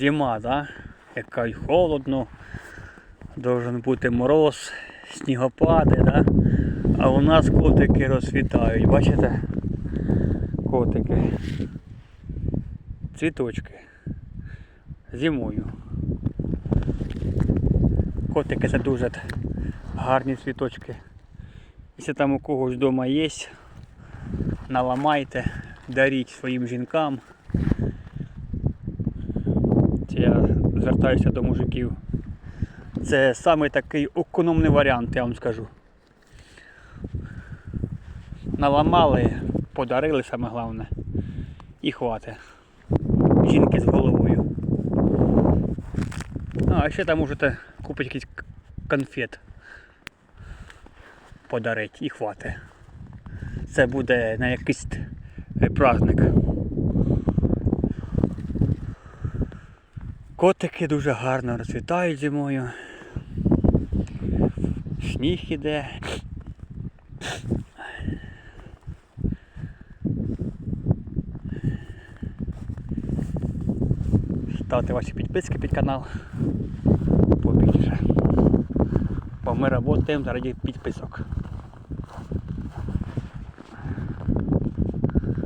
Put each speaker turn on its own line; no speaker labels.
зима, да? яка й холодно, должен бути мороз, снігопади, да? а у нас котики розцвітають, бачите? Котики. Цвіточки. Зимою. Котики це дуже гарні цвіточки. Якщо там у когось вдома є, наламайте, даріть своїм жінкам. Я звертаюся до мужиків. Це саме такий економний варіант, я вам скажу. Наламали, подарили саме головне. І хватить. Жінки з головою. А ще там можете купити якийсь конфет. Подарити і хватить. Це буде на якийсь праздник. Котики дуже гарно розцвітають зимою. Сніг іде. Ставте ваші підписки під канал. Побільше. Бо ми працюємо заради підписок.